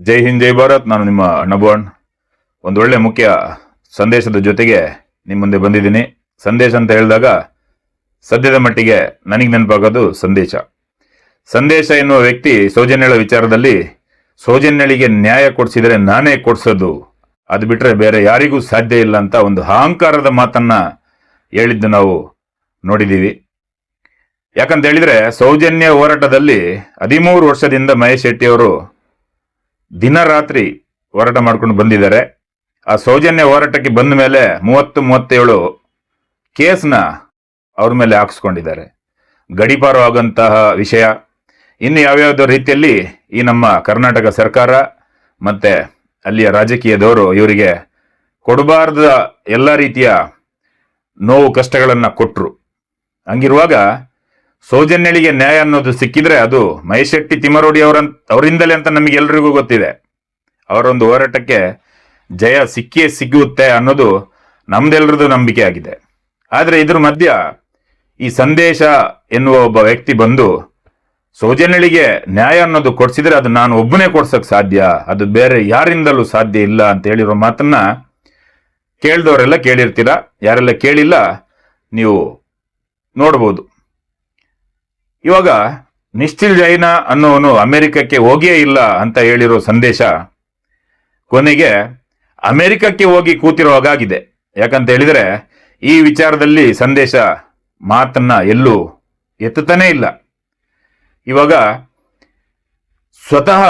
ಜೈ ಹಿಂದ್, ಜೈ ಭಾರತ್. ನಾನು ನಿಮ್ಮ ಅಣ್ಣಬೋಣ್ ಒಂದು ಒಳ್ಳೆ ಮುಖ್ಯ ಸಂದೇಶದ ಜೊತೆಗೆ ನಿಮ್ಮ ಮುಂದೆ ಬಂದಿದ್ದೀನಿ. ಸಂದೇಶ ಅಂತ ಹೇಳಿದಾಗ ಸದ್ಯದ ಮಟ್ಟಿಗೆ ನನಗೆ ನೆನಪಾಗೋದು ಸಂದೇಶ. ಸಂದೇಶ ಎನ್ನುವ ವ್ಯಕ್ತಿ ಸೌಜನ್ಯಳ ವಿಚಾರದಲ್ಲಿ ಸೌಜನ್ಯಳಿಗೆ ನ್ಯಾಯ ಕೊಡಿಸಿದರೆ ನಾನೇ ಕೊಡಿಸೋದು. ಅದು ಬಿಟ್ಟರೆ ಬೇರೆ ಯಾರಿಗೂ ಸಾಧ್ಯ ಇಲ್ಲ ಅಂತ ಒಂದು ಅಹಂಕಾರದ ಮಾತನ್ನು ಹೇಳಿದ್ದು ನಾವು ನೋಡಿದ್ದೀವಿ. ಯಾಕಂತ ಹೇಳಿದರೆ ಸೌಜನ್ಯ ಹೋರಾಟದಲ್ಲಿ ಹದಿಮೂರು ವರ್ಷದಿಂದ ಮಹೇಶ್ ಶೆಟ್ಟಿ ದಿನ ರಾತ್ರಿ ಹೋರಾಟ ಮಾಡ್ಕೊಂಡು ಬಂದಿದ್ದಾರೆ. ಆ ಸೌಜನ್ಯ ಹೋರಾಟಕ್ಕೆ ಬಂದ ಮೇಲೆ ಮೂವತ್ತು, ಮೂವತ್ತೇಳು ಕೇಸ್ನ ಅವ್ರ ಮೇಲೆ ಹಾಕಿಸ್ಕೊಂಡಿದ್ದಾರೆ. ಗಡಿಪಾರು ಆಗಂತಹ ವಿಷಯ. ಇನ್ನು ಯಾವ್ಯಾವುದೋ ರೀತಿಯಲ್ಲಿ ಈ ನಮ್ಮ ಕರ್ನಾಟಕ ಸರ್ಕಾರ ಮತ್ತೆ ಅಲ್ಲಿಯ ರಾಜಕೀಯದವರು ಇವರಿಗೆ ಕೊಡಬಾರ್ದ ಎಲ್ಲ ರೀತಿಯ ನೋವು, ಕಷ್ಟಗಳನ್ನು ಕೊಟ್ಟರು ಹಂಗಿರುವಾಗ ಸೌಜನ್ಯಳಿಗೆ ನ್ಯಾಯ ಅನ್ನೋದು ಸಿಕ್ಕಿದ್ರೆ ಅದು ಮಹಿಶೆಟ್ಟಿ ತಿಮರೋಡಿ ಅವರ ಅವರಿಂದಲೇ ಅಂತ ನಮಗೆ ಎಲ್ರಿಗೂ ಗೊತ್ತಿದೆ. ಅವರೊಂದು ಹೋರಾಟಕ್ಕೆ ಜಯ ಸಿಕ್ಕಿಯೇ ಸಿಗುತ್ತೆ ಅನ್ನೋದು ನಮ್ದೆಲ್ಲರದು ನಂಬಿಕೆ ಆಗಿದೆ. ಆದರೆ ಇದ್ರ ಮಧ್ಯ ಈ ಸಂದೇಶ ಎನ್ನುವ ಒಬ್ಬ ವ್ಯಕ್ತಿ ಬಂದು, ಸೌಜನ್ಯಳಿಗೆ ನ್ಯಾಯ ಅನ್ನೋದು ಕೊಡ್ಸಿದ್ರೆ ಅದು ನಾನು ಒಬ್ಬನೇ ಕೊಡ್ಸಕ್ ಸಾಧ್ಯ, ಅದು ಬೇರೆ ಯಾರಿಂದಲೂ ಸಾಧ್ಯ ಇಲ್ಲ ಅಂತ ಹೇಳಿರೋ ಮಾತನ್ನ ಕೇಳಿದವರೆಲ್ಲ ಕೇಳಿರ್ತೀರಾ? ಯಾರೆಲ್ಲ ಕೇಳಿಲ್ಲ, ನೀವು ನೋಡ್ಬೋದು. ಇವಾಗ ನಿಶ್ಚಿಲ್ ಜೈನ ಅನ್ನೋನು ಅಮೆರಿಕಕ್ಕೆ ಹೋಗಿಯೇ ಇಲ್ಲ ಅಂತ ಹೇಳಿರೋ ಸಂದೇಶ ಕೊನೆಗೆ ಅಮೆರಿಕಕ್ಕೆ ಹೋಗಿ ಕೂತಿರೋ ಹಾಗಾಗಿದೆ. ಯಾಕಂತ ಹೇಳಿದರೆ ಈ ವಿಚಾರದಲ್ಲಿ ಸಂದೇಶ ಮಾತನ್ನ ಎಲ್ಲೂ ಎತ್ತುತ್ತಾನೇ ಇಲ್ಲ. ಇವಾಗ ಸ್ವತಃ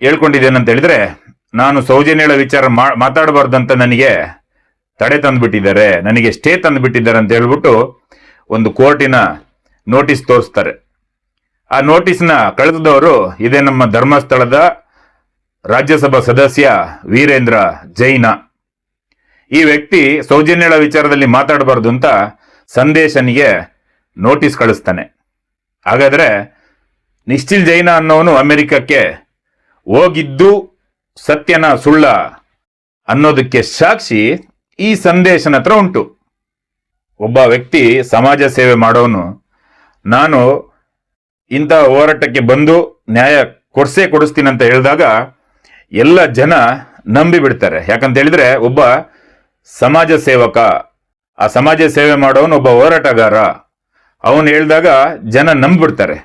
ಹೇಳ್ಕೊಂಡಿದ್ದೇನಂತ ಹೇಳಿದರೆ ನಾನು ಸೌಜನ್ಯಗಳ ವಿಚಾರ ಮಾ- ಮಾತಾಡಬಾರ್ದಂತ ನನಗೆ ತಡೆ ತಂದುಬಿಟ್ಟಿದ್ದಾರೆ. ನನಗೆ ಸ್ಟೇ ತಂದುಬಿಟ್ಟಿದ್ದಾರೆ ಅಂತ ಹೇಳ್ಬಿಟ್ಟು ಒಂದು ಕೋರ್ಟಿನ ನೋಟಿಸ್ ತೋರಿಸ್ತಾರೆ. ಆ ನೋಟಿಸ್ನ ಕಳೆದವರು ಇದೇ ನಮ್ಮ ಧರ್ಮಸ್ಥಳದ ರಾಜ್ಯಸಭಾ ಸದಸ್ಯ ವೀರೇಂದ್ರ ಜೈನ. ಈ ವ್ಯಕ್ತಿ ಸೌಜನ್ಯಳ ವಿಚಾರದಲ್ಲಿ ಮಾತಾಡಬಾರ್ದು ಅಂತ ಸಂದೇಶನಿಗೆ ನೋಟಿಸ್ ಕಳಿಸ್ತಾನೆ. ಹಾಗಾದರೆ ನಿಶ್ಚಿಲ್ ಜೈನ ಅನ್ನೋನು ಅಮೆರಿಕಕ್ಕೆ ಹೋಗಿದ್ದು ಸತ್ಯನ ಸುಳ್ಳ ಅನ್ನೋದಕ್ಕೆ ಸಾಕ್ಷಿ ಈ ಸಂದೇಶನ ಹತ್ರ ಉಂಟು. ಒಬ್ಬ ವ್ಯಕ್ತಿ ಸಮಾಜ ಸೇವೆ ಮಾಡೋನು. ನಾನು ಇಂಥ ಹೋರಾಟಕ್ಕೆ ಬಂದು ನ್ಯಾಯ ಕೊಡ್ಸೇ ಕೊಡಿಸ್ತೀನಿ ಅಂತ ಹೇಳಿದಾಗ ಎಲ್ಲ ಜನ ನಂಬಿ ಬಿಡ್ತಾರೆ. ಯಾಕಂತ ಹೇಳಿದ್ರೆ ಒಬ್ಬ ಸಮಾಜ ಸೇವಕ, ಆ ಸಮಾಜ ಸೇವೆ ಮಾಡೋನು ಒಬ್ಬ ಹೋರಾಟಗಾರ. ಅವನು ಹೇಳಿದಾಗ ಜನ ನಂಬಿಬಿಡ್ತಾರೆ.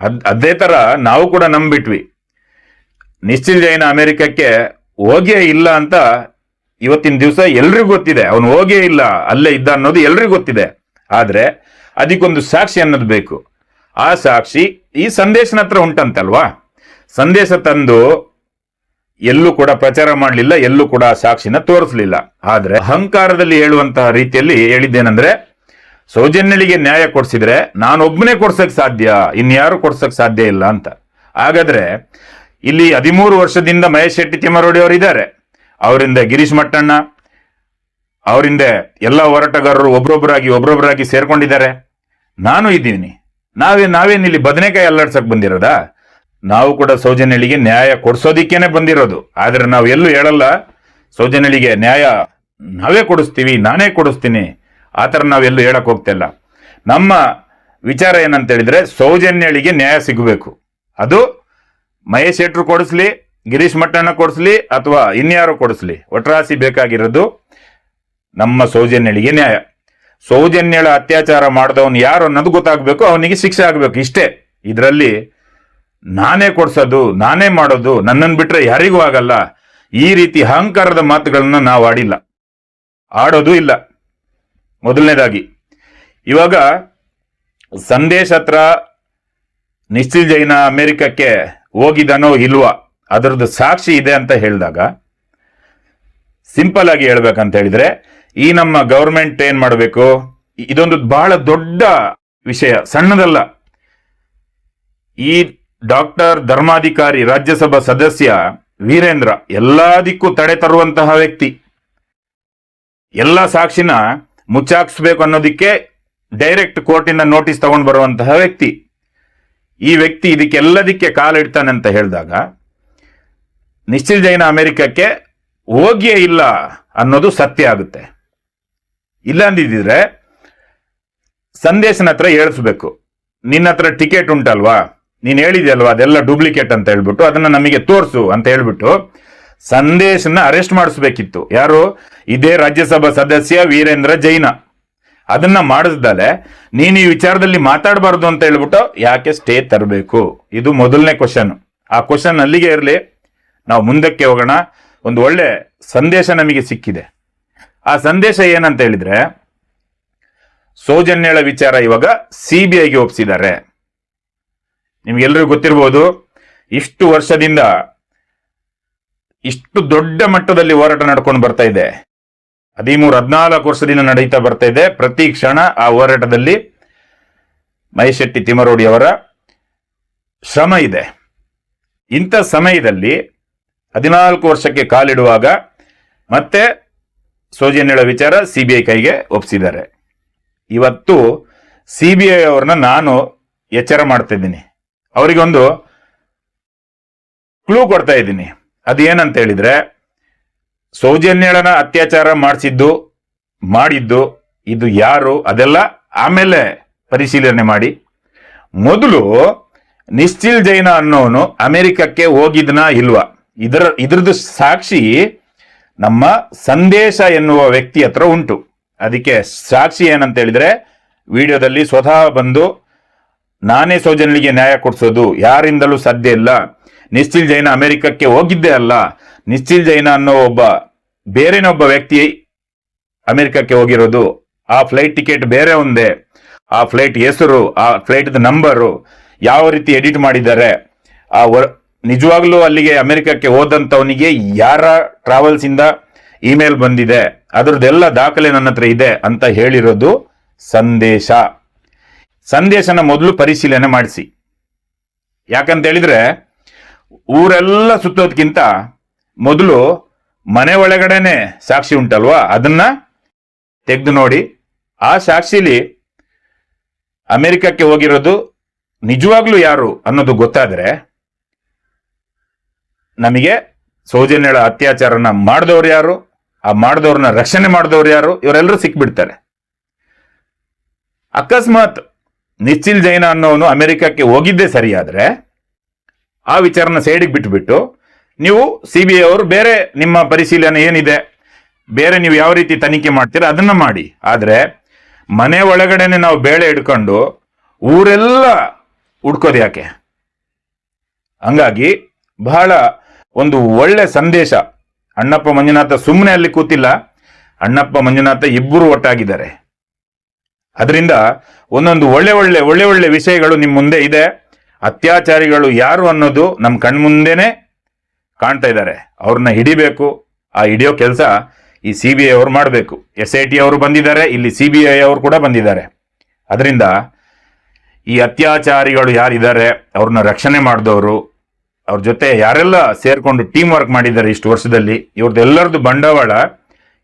ಅದ್, ಅದೇ ತರ ನಾವು ಕೂಡ ನಂಬಿಟ್ವಿ. ನಿಶ್ಚಿಲ್ ಜೈನ ಅಮೆರಿಕಕ್ಕೆ ಹೋಗೇ ಇಲ್ಲ ಅಂತ ಇವತ್ತಿನ ದಿವಸ ಎಲ್ರಿಗೂ ಗೊತ್ತಿದೆ. ಅವನು ಹೋಗೇ ಇಲ್ಲ, ಅಲ್ಲೇ ಇದ್ದ ಅನ್ನೋದು ಎಲ್ರಿಗೂ ಗೊತ್ತಿದೆ. ಆದರೆ ಅದಕ್ಕೊಂದು ಸಾಕ್ಷಿ ಅನ್ನೋದು ಬೇಕು. ಆ ಸಾಕ್ಷಿ ಈ ಸಂದೇಶನ ಹತ್ರ ಉಂಟಂತಲ್ವಾ? ಸಂದೇಶ ತಂದು ಎಲ್ಲೂ ಕೂಡ ಪ್ರಚಾರ ಮಾಡಲಿಲ್ಲ, ಎಲ್ಲೂ ಕೂಡ ಆ ಸಾಕ್ಷಿನ ತೋರಿಸಲಿಲ್ಲ. ಆದ್ರೆ ಅಹಂಕಾರದಲ್ಲಿ ಹೇಳುವಂತಹ ರೀತಿಯಲ್ಲಿ ಹೇಳಿದ್ದೇನೆಂದ್ರೆ ಸೌಜನ್ಯಳಿಗೆ ನ್ಯಾಯ ಕೊಡ್ಸಿದ್ರೆ ನಾನೊಬ್ಬನೇ ಕೊಡ್ಸಕ್ ಸಾಧ್ಯ, ಇನ್ಯಾರು ಕೊಡ್ಸಕ್ ಸಾಧ್ಯ ಇಲ್ಲ ಅಂತ. ಹಾಗಾದ್ರೆ ಇಲ್ಲಿ ಹದಿಮೂರು ವರ್ಷದಿಂದ ಮಹೇಶ್ ಶೆಟ್ಟಿ ತಿಮ್ಮರೋಡಿ ಅವರು ಇದ್ದಾರೆ. ಅವರಿಂದ ಗಿರೀಶ್ ಮಟ್ಟಣ್ಣ, ಅವರಿಂದ ಎಲ್ಲ ಹೋರಾಟಗಾರರು ಒಬ್ರೊಬ್ಬರಾಗಿ ಒಬ್ರೊಬ್ಬರಾಗಿ ಸೇರ್ಕೊಂಡಿದ್ದಾರೆ. ನಾನು ಇದ್ದೀನಿ. ನಾವೇ, ನಾವೇನು ಇಲ್ಲಿ ಬದನೆಕಾಯಿ ಅಲ್ಲಾಡ್ಸಕ್ ಬಂದಿರೋದಾ? ನಾವು ಕೂಡ ಸೌಜನ್ಯಳಿಗೆ ನ್ಯಾಯ ಕೊಡಿಸೋದಿಕ್ಕೇನೆ ಬಂದಿರೋದು. ಆದರೆ ನಾವು ಎಲ್ಲೂ ಹೇಳಲ್ಲ, ಸೌಜನ್ಯಳಿಗೆ ನ್ಯಾಯ ನಾವೇ ಕೊಡಿಸ್ತೀವಿ, ನಾನೇ ಕೊಡಿಸ್ತೀನಿ. ಆ ಥರ ನಾವೆಲ್ಲೂ ಹೇಳಕ್ಕೆ ಹೋಗ್ತಿಲ್ಲ ನಮ್ಮ ವಿಚಾರ ಏನಂತ ಹೇಳಿದ್ರೆ, ಸೌಜನ್ಯಳಿಗೆ ನ್ಯಾಯ ಸಿಗಬೇಕು. ಅದು ಮಹೇಶ್ ಶೆಟ್ರು ಕೊಡಿಸ್ಲಿ, ಗಿರೀಶ್ ಮಟ್ಟಣ್ಣ ಕೊಡಿಸ್ಲಿ, ಅಥವಾ ಇನ್ಯಾರು ಕೊಡಿಸ್ಲಿ, ಒಟ್ರಾಸಿ ಬೇಕಾಗಿರೋದು ನಮ್ಮ ಸೌಜನ್ಯಳಿಗೆ ನ್ಯಾಯ. ಸೌಜನ್ಯಳ ಅತ್ಯಾಚಾರ ಮಾಡಿದವನು ಯಾರು ಅನ್ನೋದು ಗೊತ್ತಾಗಬೇಕು, ಅವನಿಗೆ ಶಿಕ್ಷೆ ಆಗಬೇಕು. ಇಷ್ಟೇ. ಇದರಲ್ಲಿ ನಾನೇ ಕೊಡಿಸೋದು, ನಾನೇ ಮಾಡೋದು ನನ್ನನ್ನು ಬಿಟ್ಟರೆ ಯಾರಿಗೂ ಆಗಲ್ಲ. ಈ ರೀತಿ ಅಹಂಕಾರದ ಮಾತುಗಳನ್ನ ನಾವು ಆಡಿಲ್ಲ. ಆಡೋದು ಇಲ್ಲ. ಮೊದಲನೇದಾಗಿ, ಇವಾಗ ಸಂದೇಶ ಹತ್ರ ನಿಶ್ಚಿಲ್ ಜೈನ ಅಮೆರಿಕಕ್ಕೆ ಹೋಗಿದ್ದಾನೋ ಇಲ್ವಾ, ಅದರದ್ದು ಸಾಕ್ಷಿ ಇದೆ ಅಂತ ಹೇಳಿದಾಗ, ಸಿಂಪಲ್ ಆಗಿ ಹೇಳ್ಬೇಕಂತ ಹೇಳಿದ್ರೆ ಈ ನಮ್ಮ ಗೌರ್ಮೆಂಟ್ ಏನ್ ಮಾಡಬೇಕು? ಇದೊಂದು ಬಹಳ ದೊಡ್ಡ ವಿಷಯ, ಸಣ್ಣದಲ್ಲ. ಈ ಡಾಕ್ಟರ್ ಧರ್ಮಾಧಿಕಾರಿ ರಾಜ್ಯಸಭಾ ಸದಸ್ಯ ವೀರೇಂದ್ರ ಎಲ್ಲದಕ್ಕೂ ತಡೆ ತರುವಂತಹ ವ್ಯಕ್ತಿ. ಎಲ್ಲ ಸಾಕ್ಷಿನ ಮುಚ್ಚಾಕ್ಸ್ಬೇಕು ಅನ್ನೋದಕ್ಕೆ ಡೈರೆಕ್ಟ್ ಕೋರ್ಟಿನ ನೋಟಿಸ್ ತಗೊಂಡು ಬರುವಂತಹ ವ್ಯಕ್ತಿ. ಈ ವ್ಯಕ್ತಿ ಇದಕ್ಕೆಲ್ಲದಕ್ಕೆ ಕಾಲಿಡ್ತಾನೆ ಅಂತ ಹೇಳಿದಾಗ ನಿಶ್ಚಿತ ಜೈನ ಅಮೆರಿಕಕ್ಕೆ ಹೋಗಿಯೇ ಇಲ್ಲ ಅನ್ನೋದು ಸತ್ಯ ಆಗುತ್ತೆ. ಇಲ್ಲ ಅಂದಿದ್ರೆ ಸಂದೇಶನ ಹತ್ರ ಹೇಳಿಸ್ಬೇಕು ನಿನ್ನ ಹತ್ರ ಟಿಕೆಟ್ ಉಂಟಲ್ವಾ? ನೀನು ಹೇಳಿದ್ಯಲ್ವಾ? ಅದೆಲ್ಲ ಡೂಪ್ಲಿಕೇಟ್ ಅಂತ ಹೇಳ್ಬಿಟ್ಟು ಅದನ್ನ ನಮಗೆ ತೋರಿಸು ಅಂತ ಹೇಳ್ಬಿಟ್ಟು ಸಂದೇಶನ ಅರೆಸ್ಟ್ ಮಾಡಿಸ್ಬೇಕಿತ್ತು. ಯಾರು? ಇದೇ ರಾಜ್ಯಸಭಾ ಸದಸ್ಯ ವೀರೇಂದ್ರ ಜೈನ. ಅದನ್ನ ಮಾಡಿಸ್ದಲೆ ನೀನು ಈ ವಿಚಾರದಲ್ಲಿ ಮಾತಾಡಬಾರ್ದು ಅಂತ ಹೇಳ್ಬಿಟ್ಟು ಯಾಕೆ ಸ್ಟೇ ತರಬೇಕು? ಇದು ಮೊದಲನೇ ಕ್ವಶನ್ ಆ ಕ್ವಶನ್ ಅಲ್ಲಿಗೆ ಇರಲಿ. ನಾವು ಮುಂದಕ್ಕೆ ಹೋಗೋಣ. ಒಂದು ಒಳ್ಳೆ ಸಂದೇಶ ನಮಗೆ ಸಿಕ್ಕಿದೆ. ಆ ಸಂದೇಶ ಏನಂತ ಹೇಳಿದ್ರೆ, ಸೌಜನ್ಯಳ ವಿಚಾರ ಇವಾಗ ಸಿಬಿಐಗೆ ಒಪ್ಪಿಸಿದ್ದಾರೆ ನಿಮ್ಗೆಲ್ರಿಗೂ ಗೊತ್ತಿರಬಹುದು ಇಷ್ಟು ವರ್ಷದಿಂದ ಇಷ್ಟು ದೊಡ್ಡ ಮಟ್ಟದಲ್ಲಿ ಹೋರಾಟ ನಡ್ಕೊಂಡು ಬರ್ತಾ ಇದೆ. ಹದಿಮೂರು, ಹದಿನಾಲ್ಕು ವರ್ಷದಿಂದ ನಡೀತಾ ಬರ್ತಾ ಇದೆ. ಪ್ರತಿ ಕ್ಷಣ ಆ ಹೋರಾಟದಲ್ಲಿ ಮಹೇಶ್ ಶೆಟ್ಟಿ ಅವರ ಶ್ರಮ ಇದೆ. ಇಂಥ ಸಮಯದಲ್ಲಿ ಹದಿನಾಲ್ಕು ವರ್ಷಕ್ಕೆ ಕಾಲಿಡುವಾಗ ಮತ್ತೆ ಸೌಜನ್ಯಳ ವಿಚಾರ ಸಿಬಿಐ ಕೈಗೆ ಒಪ್ಪಿಸಿದ್ದಾರೆ ಇವತ್ತು ಸಿ ಬಿ ಐ ಅವ್ರನ್ನ ನಾನು ಎಚ್ಚರ ಮಾಡ್ತಾ ಇದ್ದೀನಿ. ಅವರಿಗೊಂದು ಕ್ಲೂ ಕೊಡ್ತಾ ಇದ್ದೀನಿ. ಅದು ಏನಂತ ಹೇಳಿದ್ರೆ ಸೌಜನ್ಯಳನ ಅತ್ಯಾಚಾರ ಮಾಡಿಸಿದ್ದು, ಮಾಡಿದ್ದು, ಇದು ಯಾರು ಅದೆಲ್ಲ ಆಮೇಲೆ ಪರಿಶೀಲನೆ ಮಾಡಿ. ಮೊದಲು ನಿಶ್ಚಿಲ್ ಜೈನ ಅನ್ನೋನು ಅಮೆರಿಕಕ್ಕೆ ಹೋಗಿದ್ನಾ ಇಲ್ವಾ? ಇದರ ಇದ್ರದ್ದು ಸಾಕ್ಷಿ ನಮ್ಮ ಸಂದೇಶ ಎನ್ನುವ ವ್ಯಕ್ತಿ ಹತ್ರ ಉಂಟು. ಅದಕ್ಕೆ ಸಾಕ್ಷಿ ಏನಂತ ಹೇಳಿದ್ರೆ ವಿಡಿಯೋದಲ್ಲಿ ಸ್ವತಃ ಬಂದು, ನಾನೇ ಸೌಜನ್ಯಳಿಗೆ ನ್ಯಾಯ ಕೊಡಿಸೋದು, ಯಾರಿಂದಲೂ ಸಾಧ್ಯ ಇಲ್ಲ. ನಿಶ್ಚಿಲ್ ಜೈನ ಅಮೆರಿಕಕ್ಕೆ ಹೋಗಿದ್ದೇ ಅಲ್ಲ. ನಿಶ್ಚಿಲ್ ಜೈನ ಅನ್ನೋ ಒಬ್ಬ, ಬೇರೆನೊಬ್ಬ ವ್ಯಕ್ತಿ ಅಮೆರಿಕಕ್ಕೆ ಹೋಗಿರೋದು. ಆ ಫ್ಲೈಟ್ ಟಿಕೆಟ್ ಬೇರೆ ಒಂದೇ. ಆ ಫ್ಲೈಟ್ ಹೆಸರು, ಆ ಫ್ಲೈಟ್ ನಂಬರು, ಯಾವ ರೀತಿ ಎಡಿಟ್ ಮಾಡಿದ್ದಾರೆ, ಆ ನಿಜವಾಗ್ಲೂ ಅಲ್ಲಿಗೆ ಅಮೆರಿಕಕ್ಕೆ ಹೋದಂಥವನಿಗೆ ಯಾರ ಟ್ರಾವೆಲ್ಸ್ ಇಂದ ಇಮೇಲ್ ಬಂದಿದೆ? ಅದರದ್ದೆಲ್ಲ ದಾಖಲೆ ನನ್ನ ಹತ್ರ ಇದೆ ಅಂತ ಹೇಳಿರೋದು ಸಂದೇಶ. ಸಂದೇಶನ ಮೊದಲು ಪರಿಶೀಲನೆ ಮಾಡಿಸಿ. ಯಾಕಂತ ಹೇಳಿದ್ರೆ, ಊರೆಲ್ಲ ಸುತ್ತೋದಕ್ಕಿಂತ ಮೊದಲು ಮನೆ ಒಳಗಡೆನೆ ಸಾಕ್ಷಿ ಉಂಟಲ್ವಾ? ಅದನ್ನ ತೆಗೆದು ನೋಡಿ. ಆ ಸಾಕ್ಷಿಲಿ ಅಮೆರಿಕಕ್ಕೆ ಹೋಗಿರೋದು ನಿಜವಾಗ್ಲೂ ಯಾರು ಅನ್ನೋದು ಗೊತ್ತಾದ್ರೆ ನಮಗೆ ಸೌಜನ್ಯಳ ಅತ್ಯಾಚಾರನ ಮಾಡಿದವ್ರು ಯಾರು? ಆ ಮಾಡಿದವ್ರನ್ನ ರಕ್ಷಣೆ ಮಾಡಿದವ್ರು ಯಾರು? ಇವರೆಲ್ಲರೂ ಸಿಕ್ಬಿಡ್ತಾರೆ. ಅಕಸ್ಮಾತ್ ನಿಶ್ಚಿಲ್ ಜೈನ ಅನ್ನೋನು ಅಮೆರಿಕಕ್ಕೆ ಹೋಗಿದ್ದೇ ಸರಿಯಾದ್ರೆ ಆ ವಿಚಾರನ ಸೈಡಿಗೆ ಬಿಟ್ಬಿಟ್ಟು, ನೀವು ಸಿ ಬಿ ಐ ಅವರು ಬೇರೆ ನಿಮ್ಮ ಪರಿಶೀಲನೆ ಏನಿದೆ? ಬೇರೆ ನೀವು ಯಾವ ರೀತಿ ತನಿಖೆ ಮಾಡ್ತೀರ? ಅದನ್ನ ಮಾಡಿ. ಆದ್ರೆ ಮನೆ ಒಳಗಡೆನೆ ನಾವು ಬೇಳೆ ಹಿಡ್ಕೊಂಡು ಊರೆಲ್ಲ ಹುಡ್ಕೋದು ಯಾಕೆ? ಹಂಗಾಗಿ ಬಹಳ ಒಂದು ಒಳ್ಳೆ ಸಂದೇಶ. ಅಣ್ಣಪ್ಪ ಮಂಜುನಾಥ ಸುಮ್ಮನೆ ಅಲ್ಲಿ ಕೂತಿಲ್ಲ. ಅಣ್ಣಪ್ಪ ಮಂಜುನಾಥ ಇಬ್ಬರು ಒಟ್ಟಾಗಿದ್ದಾರೆ. ಅದರಿಂದ ಒಂದೊಂದು ಒಳ್ಳೆ ಒಳ್ಳೆ ಒಳ್ಳೆ ಒಳ್ಳೆ ವಿಷಯಗಳು ನಿಮ್ಮ ಮುಂದೆ ಇದೆ. ಅತ್ಯಾಚಾರಿಗಳು ಯಾರು ಅನ್ನೋದು ನಮ್ಮ ಕಣ್ಮುಂದೇನೆ ಕಾಣ್ತಾ ಇದ್ದಾರೆ. ಅವ್ರನ್ನ ಹಿಡಿಬೇಕು. ಆ ಹಿಡಿಯೋ ಕೆಲಸ ಈ ಸಿ ಬಿ ಐ ಅವರು ಮಾಡಬೇಕು. ಎಸ್ ಐ ಟಿ ಅವರು ಬಂದಿದ್ದಾರೆ, ಇಲ್ಲಿ ಸಿ ಬಿ ಐ ಅವರು ಕೂಡ ಬಂದಿದ್ದಾರೆ. ಅದರಿಂದ ಈ ಅತ್ಯಾಚಾರಿಗಳು ಯಾರಿದ್ದಾರೆ, ಅವ್ರನ್ನ ರಕ್ಷಣೆ ಮಾಡಿದವರು ಅವ್ರ ಜೊತೆ ಯಾರೆಲ್ಲ ಸೇರ್ಕೊಂಡು ಟೀಮ್ ವರ್ಕ್ ಮಾಡಿದ್ದಾರೆ ಇಷ್ಟು ವರ್ಷದಲ್ಲಿ ಇವ್ರದ್ದೆಲ್ಲರದ್ದು ಬಂಡವಾಳ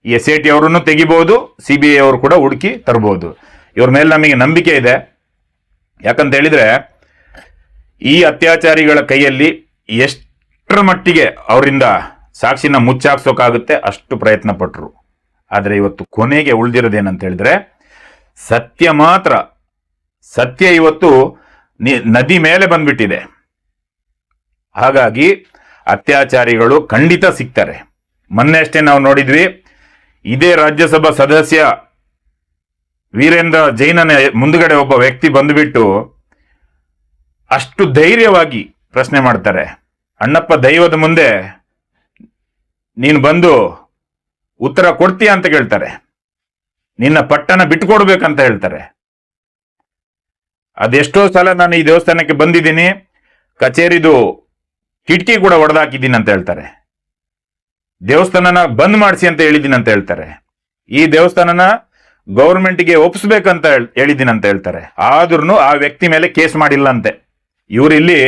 ಈ ಎಸ್ ಐ ಟಿ ಅವರನ್ನು ತೆಗಿಬಹುದು ಸಿ ಬಿ ಐ ಅವರು ಕೂಡ ಹುಡುಕಿ ತರಬಹುದು ಇವ್ರ ಮೇಲೆ ನಮಗೆ ನಂಬಿಕೆ ಇದೆ. ಯಾಕಂತ ಹೇಳಿದ್ರೆ, ಈ ಅತ್ಯಾಚಾರಿಗಳ ಕೈಯಲ್ಲಿ ಎಷ್ಟರ ಮಟ್ಟಿಗೆ ಅವರಿಂದ ಸಾಕ್ಷಿನ ಮುಚ್ಚಾಕ್ಸೋಕ್ಕಾಗುತ್ತೆ ಅಷ್ಟು ಪ್ರಯತ್ನ ಪಟ್ಟರು ಆದರೆ ಇವತ್ತು ಕೊನೆಗೆ ಉಳಿದಿರೋದೇನಂತ ಹೇಳಿದ್ರೆ, ಸತ್ಯ ಮಾತ್ರ, ಸತ್ಯ ಇವತ್ತು ನದಿ ಮೇಲೆ ಬಂದ್ಬಿಟ್ಟಿದೆ. ಹಾಗಾಗಿ ಅತ್ಯಾಚಾರಿಗಳು ಖಂಡಿತ ಸಿಗ್ತಾರೆ. ಮೊನ್ನೆ ಅಷ್ಟೇ ನಾವು ನೋಡಿದ್ವಿ, ಇದೇ ರಾಜ್ಯಸಭಾ ಸದಸ್ಯ ವೀರೇಂದ್ರ ಜೈನನ ಮುಂದುಗಡೆ ಒಬ್ಬ ವ್ಯಕ್ತಿ ಬಂದುಬಿಟ್ಟು ಅಷ್ಟು ಧೈರ್ಯವಾಗಿ ಪ್ರಶ್ನೆ ಮಾಡ್ತಾರೆ. ಅಣ್ಣಪ್ಪ, ದೈವದ ಮುಂದೆ ನೀನು ಬಂದು ಉತ್ತರ ಕೊಡ್ತೀಯ? ಅಂತ ಕೇಳ್ತಾರೆ. ನಿನ್ನ ಪಟ್ಟಣ ಬಿಟ್ಕೊಡ್ಬೇಕಂತ ಹೇಳ್ತಾರೆ. ಅದೆಷ್ಟೋ ಸಲ ನಾನು ಈ ದೇವಸ್ಥಾನಕ್ಕೆ ಬಂದಿದ್ದೀನಿ, ಕಚೇರಿದು ಕಿಟಕಿ ಕೂಡ ಒಡೆದಾಕಿದ್ದೀನಿ ಅಂತ ಹೇಳ್ತಾರೆ. ದೇವಸ್ಥಾನನ ಬಂದ್ ಮಾಡಿಸಿ ಅಂತ ಹೇಳಿದ್ದೀನಿ ಅಂತ ಹೇಳ್ತಾರೆ. ಈ ದೇವಸ್ಥಾನನ ಗೌರ್ಮೆಂಟ್ಗೆ ಒಪ್ಪಿಸ್ಬೇಕಂತ ಹೇಳ್- ಹೇಳಿದ್ದೀನಿ ಅಂತ ಹೇಳ್ತಾರೆ. ಆದ್ರೂ ಆ ವ್ಯಕ್ತಿ ಮೇಲೆ ಕೇಸ್ ಮಾಡಿಲ್ಲ ಅಂತೆ ಇವರಿಲ್ಲಿ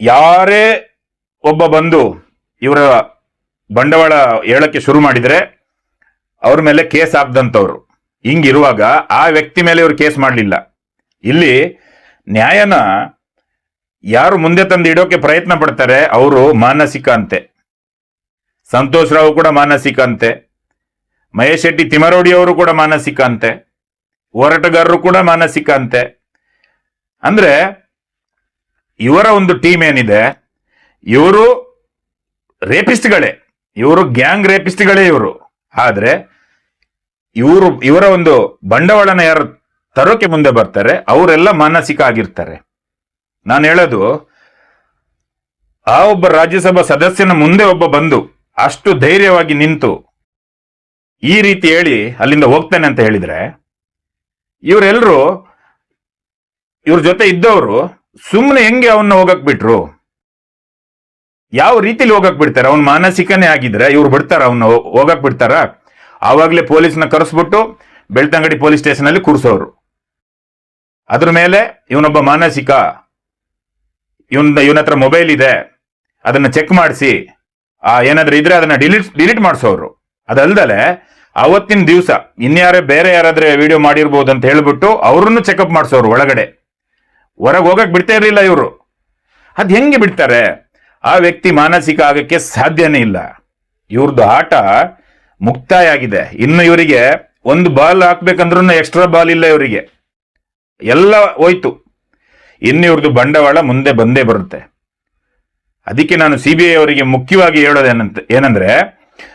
ಯಾರೇ ಒಬ್ಬ ಬಂದು ಇವರ ಬಂಡವಾಳ ಹೇಳಕ್ಕೆ ಶುರು ಮಾಡಿದ್ರೆ ಅವ್ರ ಮೇಲೆ ಕೇಸ್ ಆಗ್ದಂಥವ್ರು ಹಿಂಗಿರುವಾಗ ಆ ವ್ಯಕ್ತಿ ಮೇಲೆ ಇವರು ಕೇಸ್ ಮಾಡಲಿಲ್ಲ. ಇಲ್ಲಿ ನ್ಯಾಯನ ಯಾರು ಮುಂದೆ ತಂದು ಇಡೋಕೆ ಪ್ರಯತ್ನ ಪಡ್ತಾರೆ, ಅವರು ಮಾನಸಿಕ ಅಂತೆ. ಸಂತೋಷ್ ರಾವ್ ಕೂಡ ಮಾನಸಿಕ ಅಂತೆ. ಮಹೇಶ್ ಶೆಟ್ಟಿ ತಿಮರೋಡಿ ಅವರು ಕೂಡ ಮಾನಸಿಕ ಅಂತೆ. ಹೋರಾಟಗಾರರು ಕೂಡ ಮಾನಸಿಕ ಅಂತೆ. ಅಂದ್ರೆ, ಇವರ ಒಂದು ಟೀಮ್ ಏನಿದೆ, ಇವರು ರೇಪಿಸ್ಟ್ಗಳೇ. ಇವರು ಗ್ಯಾಂಗ್ ರೇಪಿಸ್ಟ್ಗಳೇ ಇವರು. ಆದ್ರೆ, ಇವರು, ಇವರ ಒಂದು ಬಂಡವಾಳನ ಯಾರು ತರೋಕೆ ಮುಂದೆ ಬರ್ತಾರೆ, ಅವರೆಲ್ಲ ಮಾನಸಿಕ ಆಗಿರ್ತಾರೆ. ನಾನು ಹೇಳೋದು, ಆ ಒಬ್ಬ ರಾಜ್ಯಸಭಾ ಸದಸ್ಯನ ಮುಂದೆ ಒಬ್ಬ ಬಂದು ಅಷ್ಟು ಧೈರ್ಯವಾಗಿ ನಿಂತು ಈ ರೀತಿ ಹೇಳಿ ಅಲ್ಲಿಂದ ಹೋಗ್ತಾನೆ ಅಂತ ಹೇಳಿದ್ರೆ ಇವರೆಲ್ಲರೂ ಇವ್ರ ಜೊತೆ ಇದ್ದವರು ಸುಮ್ಮನೆ ಹೆಂಗೆ ಅವನ್ನ ಹೋಗಕ್ ಬಿಟ್ರು? ಯಾವ ರೀತಿಲಿ ಹೋಗಕ್ ಬಿಡ್ತಾರೆ? ಅವ್ನ ಮಾನಸಿಕನೇ ಆಗಿದ್ರೆ ಇವ್ರು ಬಿಡ್ತಾರ? ಅವನ್ನ ಹೋಗಕ್ ಬಿಡ್ತಾರ? ಆವಾಗ್ಲೇ ಪೊಲೀಸ್ನ ಕರೆಸ್ಬಿಟ್ಟು ಬೆಳ್ತಂಗಡಿ ಪೊಲೀಸ್ ಸ್ಟೇಷನ್ ಅಲ್ಲಿ ಕೂರಿಸೋರು. ಅದ್ರ ಮೇಲೆ ಇವನೊಬ್ಬ ಮಾನಸಿಕ ಇವನ್, ಇವನ ಹತ್ರ ಮೊಬೈಲ್ ಇದೆ, ಅದನ್ನ ಚೆಕ್ ಮಾಡಿಸಿ. ಆ, ಏನಾದ್ರೂ ಇದ್ರೆ ಅದನ್ನ ಡಿಲೀಟ್ ಡಿಲೀಟ್ ಮಾಡಿಸೋರು ಅದಲ್ದಲೆ, ಅವತ್ತಿನ ದಿವಸ, ಇನ್ಯಾರೇ ಬೇರೆ ಯಾರಾದ್ರೆ ವಿಡಿಯೋ ಮಾಡಿರ್ಬೋದು ಅಂತ ಹೇಳ್ಬಿಟ್ಟು ಅವ್ರನ್ನು ಚೆಕಪ್ ಮಾಡಿಸೋರು ಒಳಗಡೆ. ಹೊರಗೆ ಹೋಗಕ್ ಬಿಡ್ತಾ ಇರಲಿಲ್ಲ ಇವರು. ಅದ್ ಹೆಂಗೆ ಬಿಡ್ತಾರೆ? ಆ ವ್ಯಕ್ತಿ ಮಾನಸಿಕ ಆಗಕ್ಕೆ ಸಾಧ್ಯನೇ ಇಲ್ಲ. ಇವ್ರದ್ದು ಆಟ ಮುಕ್ತಾಯ ಆಗಿದೆ. ಇನ್ನು ಇವರಿಗೆ ಒಂದು ಬಾಲ್ ಹಾಕ್ಬೇಕಂದ್ರೂ ಎಕ್ಸ್ಟ್ರಾ ಬಾಲ್ ಇಲ್ಲ ಇವರಿಗೆ. ಎಲ್ಲ ಹೋಯ್ತು. ಇನ್ನು ಇವ್ರದ್ದು ಬಂಡವಾಳ ಮುಂದೆ ಬಂದೇ ಬರುತ್ತೆ. ಅದಕ್ಕೆ ನಾನು ಸಿ ಬಿ ಐ ಅವರಿಗೆ ಮುಖ್ಯವಾಗಿ ಹೇಳೋದೇನಂತ ಏನಂದ್ರೆ,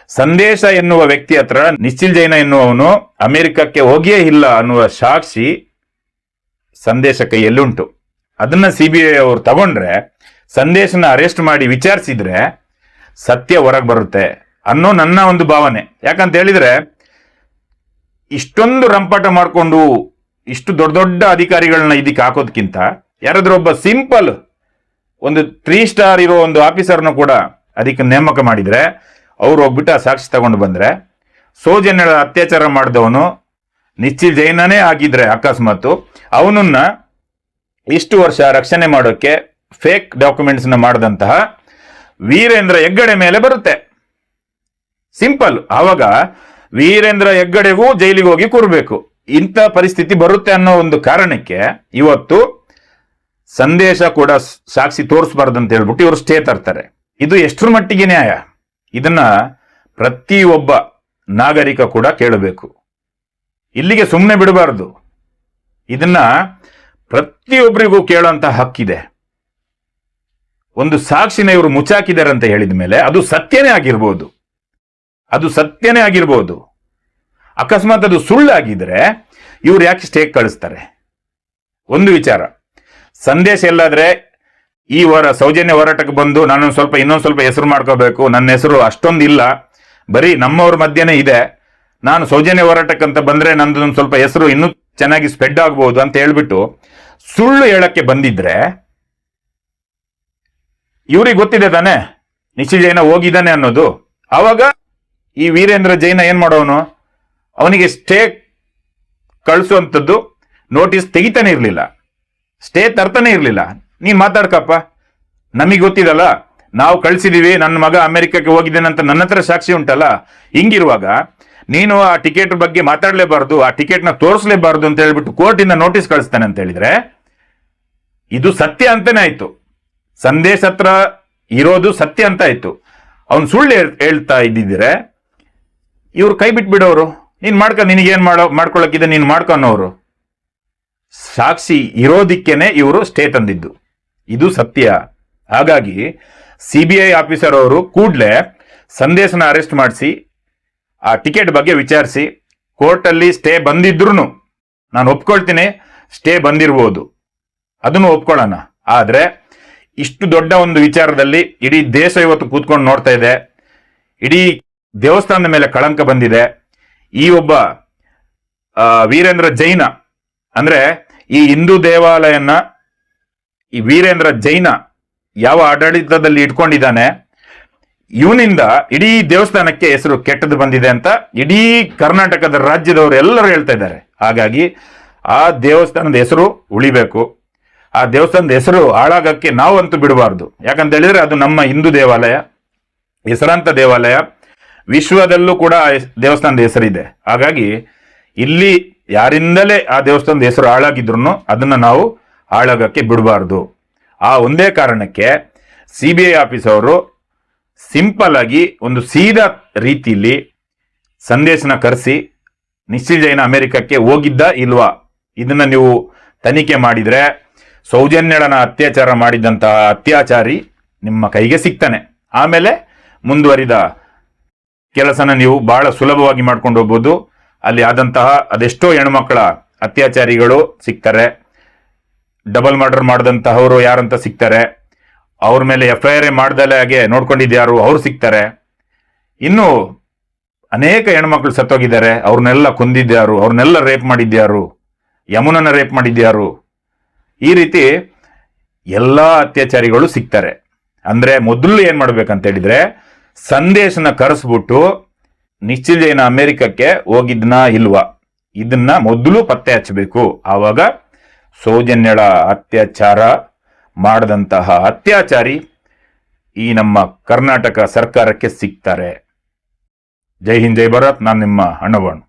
ಸಂದೇಶ ಎನ್ನುವ ವ್ಯಕ್ತಿ ಹತ್ರ ನಿಶ್ಚಿಲ್ ಜೈನ ಎನ್ನುವವನು ಅಮೆರಿಕಕ್ಕೆ ಹೋಗಿಯೇ ಇಲ್ಲ ಅನ್ನುವ ಸಾಕ್ಷಿ ಸಂದೇಶ ಕೈಯಲ್ಲುಂಟು ಅದನ್ನ ಸಿ ಬಿ ಐ ಅವರು ತಗೊಂಡ್ರೆ, ಸಂದೇಶನ ಅರೆಸ್ಟ್ ಮಾಡಿ ವಿಚಾರಿಸಿದ್ರೆ ಸತ್ಯ ಹೊರಗೆ ಬರುತ್ತೆ ಅನ್ನೋ ನನ್ನ ಒಂದು ಭಾವನೆ. ಯಾಕಂತ ಹೇಳಿದ್ರೆ, ಇಷ್ಟೊಂದು ರಂಪಾಟ ಮಾಡಿಕೊಂಡು ಇಷ್ಟು ದೊಡ್ಡ ದೊಡ್ಡ ಅಧಿಕಾರಿಗಳನ್ನ ಇದಕ್ಕೆ ಹಾಕೋದಕ್ಕಿಂತ ಯಾರಾದ್ರೂ ಒಬ್ಬ ಸಿಂಪಲ್ ಒಂದು ತ್ರೀ ಸ್ಟಾರ್ ಇರೋ ಒಂದು ಆಫೀಸರ್ನ ಕೂಡ ಅದಕ್ಕೆ ನೇಮಕ ಮಾಡಿದರೆ, ಅವ್ರು ಹೋಗ್ಬಿಟ್ಟು ಆ ಸಾಕ್ಷಿ ತಗೊಂಡು ಬಂದ್ರೆ ಸೌಜನ್ಯಳ ಅತ್ಯಾಚಾರ ಮಾಡಿದವನು ನಿಶ್ಚಿಲ್ ಜೈನನೇ ಆಗಿದ್ರೆ ಅಕಸ್ಮಾತ್ ಅವನನ್ನ ಇಷ್ಟು ವರ್ಷ ರಕ್ಷಣೆ ಮಾಡೋಕೆ ಫೇಕ್ ಡಾಕ್ಯುಮೆಂಟ್ಸ್ನ ಮಾಡಿದಂತಹ ವೀರೇಂದ್ರ ಹೆಗ್ಗಡೆ ಮೇಲೆ ಬರುತ್ತೆ. ಸಿಂಪಲ್. ಆವಾಗ ವೀರೇಂದ್ರ ಹೆಗ್ಗಡೆಗೂ ಜೈಲಿಗೆ ಹೋಗಿ ಕೂರಬೇಕು. ಇಂಥ ಪರಿಸ್ಥಿತಿ ಬರುತ್ತೆ ಅನ್ನೋ ಒಂದು ಕಾರಣಕ್ಕೆ ಇವತ್ತು ಸಂದೇಶ ಕೂಡ ಸಾಕ್ಷಿ ತೋರಿಸಬಾರ್ದು ಅಂತ ಹೇಳ್ಬಿಟ್ಟು ಇವರು ಸ್ಟೇ ತರ್ತಾರೆ. ಇದು ಎಷ್ಟರ ಮಟ್ಟಿಗೆ ನ್ಯಾಯ? ಇದನ್ನ ಪ್ರತಿಯೊಬ್ಬ ನಾಗರಿಕ ಕೂಡ ಕೇಳಬೇಕು. ಇಲ್ಲಿಗೆ ಸುಮ್ಮನೆ ಬಿಡಬಾರ್ದು. ಇದನ್ನ ಪ್ರತಿಯೊಬ್ಬರಿಗೂ ಕೇಳುವಂತ ಹಕ್ಕಿದೆ. ಒಂದು ಸಾಕ್ಷಿನ ಇವರು ಮುಚ್ಚಾಕಿದ್ದಾರೆ ಅಂತ ಹೇಳಿದ ಮೇಲೆ ಅದು ಸತ್ಯನೇ ಆಗಿರ್ಬೋದು. ಅದು ಸತ್ಯನೇ ಆಗಿರ್ಬೋದು. ಅಕಸ್ಮಾತ್ ಅದು ಸುಳ್ಳಾಗಿದ್ರೆ ಇವ್ರು ಯಾಕೆ ಸ್ಟೇಕ್ ಕಳಿಸ್ತಾರೆ? ಒಂದು ವಿಚಾರ. ಸಂದೇಶ ಎಲ್ಲಾದ್ರೆ ಈ ವಾರ, ಸೌಜನ್ಯ ಹೋರಾಟಕ್ಕೆ ಬಂದು ನಾನು ಸ್ವಲ್ಪ ಇನ್ನೊಂದು ಸ್ವಲ್ಪ ಹೆಸರು ಮಾಡ್ಕೋಬೇಕು. ನನ್ನ ಹೆಸರು ಅಷ್ಟೊಂದು ಇಲ್ಲ. ಬರೀ ನಮ್ಮವ್ರ ಮಧ್ಯನೇ ಇದೆ. ನಾನು ಸೌಜನ್ಯ ಹೋರಾಟಕ್ಕಂತ ಬಂದ್ರೆ ನಂದು ಸ್ವಲ್ಪ ಹೆಸರು ಇನ್ನೂ ಚೆನ್ನಾಗಿ ಸ್ಪ್ರೆಡ್ ಆಗ್ಬೋದು ಅಂತ ಹೇಳ್ಬಿಟ್ಟು ಸುಳ್ಳು ಹೇಳಕ್ಕೆ ಬಂದಿದ್ರೆ ಇವ್ರಿಗೆ ಗೊತ್ತಿದೆ ತಾನೆ? ನಿಶ್ಚಿತ ಜೈನ ಹೋಗಿದ್ದಾನೆ ಅನ್ನೋದು. ಆವಾಗ ಈ ವೀರೇಂದ್ರ ಜೈನ ಏನ್ ಮಾಡೋನು? ಅವನಿಗೆ ಸ್ಟೇ ಕಳಿಸುವಂಥದ್ದು ನೋಟಿಸ್ ತೆಗಿತಾನೆ ಇರಲಿಲ್ಲ. ಸ್ಟೇ ತರ್ತಾನೆ ಇರಲಿಲ್ಲ. ನೀನ್ ಮಾತಾಡ್ಕಪ್ಪ. ನಮಗೆ ಗೊತ್ತಿದಲ್ಲ, ನಾವು ಕಳ್ಸಿದೀವಿ ನನ್ನ ಮಗ ಅಮೆರಿಕಕ್ಕೆ ಹೋಗಿದ್ದೇನೆ ಅಂತ ನನ್ನ ಹತ್ರ ಸಾಕ್ಷಿ ಉಂಟಲ್ಲ? ಹಿಂಗಿರುವಾಗ, ನೀನು ಆ ಟಿಕೆಟ್ ಬಗ್ಗೆ ಮಾತಾಡಲೇಬಾರ್ದು, ಆ ಟಿಕೆಟ್ನ ತೋರಿಸಲೇಬಾರ್ದು ಅಂತ ಹೇಳ್ಬಿಟ್ಟು ಕೋರ್ಟಿಂದ ನೋಟಿಸ್ ಕಳಿಸ್ತಾನೆ ಅಂತ ಹೇಳಿದ್ರೆ, ಇದು ಸತ್ಯ ಅಂತಾನೆ ಆಯ್ತು. ಸಂದೇಶ ಹತ್ರ ಇರೋದು ಸತ್ಯ ಅಂತ ಆಯ್ತು. ಅವ್ನು ಸುಳ್ಳು ಹೇಳ್- ಹೇಳ್ತಾ ಇದ್ದಿದ್ರೆ, ಇವ್ರು ಕೈ ಬಿಟ್ಬಿಡೋರು. ನೀನ್ ಮಾಡ್ಕೊ, ನಿನಗೇನ್ ಮಾಡೋ ಮಾಡ್ಕೊಳಕ್ಕಿದೆ ನೀನು ಮಾಡ್ಕೊ ಅನ್ನೋರು. ಸಾಕ್ಷಿ ಇರೋದಿಕ್ಕೇನೆ ಇವರು ಸ್ಟೇ ತಂದಿದ್ದು. ಇದು ಸತ್ಯ. ಹಾಗಾಗಿ ಸಿ ಬಿ ಐ ಆಫೀಸರ್ ಅವರು ಕೂಡಲೇ ಸಂದೇಶನ ಅರೆಸ್ಟ್ ಮಾಡಿಸಿ, ಆ ಟಿಕೆಟ್ ಬಗ್ಗೆ ವಿಚಾರಿಸಿ, ಕೋರ್ಟಲ್ಲಿ ಸ್ಟೇ ಬಂದಿದ್ರು ನಾನು ಒಪ್ಕೊಳ್ತೀನಿ ಸ್ಟೇ ಬಂದಿರ್ಬೋದು. ಅದನ್ನು ಒಪ್ಕೊಳ್ಳೋಣ. ಆದರೆ ಇಷ್ಟು ದೊಡ್ಡ ಒಂದು ವಿಚಾರದಲ್ಲಿ ಇಡೀ ದೇಶ ಇವತ್ತು ಕೂತ್ಕೊಂಡು ನೋಡ್ತಾ ಇದೆ. ಇಡೀ ದೇವಸ್ಥಾನದ ಮೇಲೆ ಕಳಂಕ ಬಂದಿದೆ. ಈ ಒಬ್ಬ ವೀರೇಂದ್ರ ಜೈನ ಅಂದ್ರೆ ಈ ಹಿಂದೂ ದೇವಾಲಯನ ಈ ವೀರೇಂದ್ರ ಜೈನ ಯಾವ ಆಡಳಿತದಲ್ಲಿ ಇಟ್ಕೊಂಡಿದ್ದಾನೆ, ಇವನಿಂದ ಇಡೀ ದೇವಸ್ಥಾನಕ್ಕೆ ಹೆಸರು ಕೆಟ್ಟದ್ದು ಬಂದಿದೆ ಅಂತ ಇಡೀ ಕರ್ನಾಟಕದ ರಾಜ್ಯದವರು ಎಲ್ಲರೂ ಹೇಳ್ತಾ ಇದ್ದಾರೆ. ಹಾಗಾಗಿ ಆ ದೇವಸ್ಥಾನದ ಹೆಸರು ಉಳಿಬೇಕು. ಆ ದೇವಸ್ಥಾನದ ಹೆಸರು ಹಾಳಾಗಕ್ಕೆ ಅಂತೂ ಬಿಡಬಾರ್ದು. ಯಾಕಂತ ಹೇಳಿದ್ರೆ ಅದು ನಮ್ಮ ಹಿಂದೂ ದೇವಾಲಯ, ಹೆಸರಾಂತ ದೇವಾಲಯ. ವಿಶ್ವದಲ್ಲೂ ಕೂಡ ದೇವಸ್ಥಾನದ ಹೆಸರಿದೆ. ಹಾಗಾಗಿ ಇಲ್ಲಿ ಯಾರಿಂದಲೇ ಆ ದೇವಸ್ಥಾನದ ಹೆಸರು ಹಾಳಾಗಿದ್ರು ಅದನ್ನ ನಾವು ಹಾಳಾಗಕ್ಕೆ ಬಿಡಬಾರ್ದು. ಆ ಒಂದೇ ಕಾರಣಕ್ಕೆ ಸಿ ಬಿ ಐ ಆಫೀಸ್ ಅವರು ಸಿಂಪಲ್ ಆಗಿ ಒಂದು ಸೀದಾ ರೀತಿಯಲ್ಲಿ ಸಂದೇಶನ ಕರೆಸಿ, ನಿಶ್ಚಿಲ್ ಜೈನ ಅಮೆರಿಕಕ್ಕೆ ಹೋಗಿದ್ದ ಇಲ್ವಾ? ಇದನ್ನ ನೀವು ತನಿಖೆ ಮಾಡಿದ್ರೆ ಸೌಜನ್ಯಳನ ಅತ್ಯಾಚಾರ ಮಾಡಿದಂತಹ ಅತ್ಯಾಚಾರಿ ನಿಮ್ಮ ಕೈಗೆ ಸಿಗ್ತಾನೆ. ಆಮೇಲೆ ಮುಂದುವರಿದ ಕೆಲಸನ ನೀವು ಬಹಳ ಸುಲಭವಾಗಿ ಮಾಡ್ಕೊಂಡು ಹೋಗ್ಬೋದು. ಅಲ್ಲಿ ಆದಂತಹ ಅದೆಷ್ಟೋ ಹೆಣ್ಮಕ್ಳ ಅತ್ಯಾಚಾರಿಗಳು ಸಿಗ್ತಾರೆ ಡಬಲ್ ಮರ್ಡರ್ ಮಾಡಿದಂತಹವರು ಯಾರಂತ ಸಿಗ್ತಾರೆ ಅವ್ರ ಮೇಲೆ ಎಫ್ ಐ ಆರ್ ಮಾಡ್ದಲೆ ಹಾಗೆ ನೋಡ್ಕೊಂಡಿದ್ಯಾರು, ಅವ್ರು ಸಿಗ್ತಾರೆ ಇನ್ನು ಅನೇಕ ಹೆಣ್ಮಕ್ಳು ಸತ್ತೋಗಿದ್ದಾರೆ. ಅವ್ರನ್ನೆಲ್ಲ ಕೊಂದಿದ್ಯಾರು, ಅವ್ರನ್ನೆಲ್ಲ ರೇಪ್ ಮಾಡಿದ್ಯಾರು, ಯಮುನನ ರೇಪ್ ಮಾಡಿದ್ಯಾರು. ಈ ರೀತಿ ಎಲ್ಲ ಅತ್ಯಾಚಾರಿಗಳು ಸಿಗ್ತಾರೆ ಅಂದ್ರೆ ಮೊದಲು ಏನು ಮಾಡ್ಬೇಕಂತ ಹೇಳಿದ್ರೆ, ಸಂದೇಶನ ಕರೆಸ್ಬಿಟ್ಟು ನಿಶ್ಚಿತೇನ ಅಮೆರಿಕಕ್ಕೆ ಹೋಗಿದ್ನ ಇಲ್ವಾ? ಇದನ್ನ ಮೊದಲು ಪತ್ತೆ ಹಚ್ಚಬೇಕು. ಆವಾಗ ಸೌಜನ್ಯಳ ಅತ್ಯಾಚಾರ ಮಾಡಿದಂತಹ ಅತ್ಯಾಚಾರಿ ಈ ನಮ್ಮ ಕರ್ನಾಟಕ ಸರ್ಕಾರಕ್ಕೆ ಸಿಗ್ತಾರೆ. ಜೈ ಹಿಂದ್, ಜೈ ಭಾರತ್. ನಾನು ನಿಮ್ಮ ಅಣ್ಣವಣ್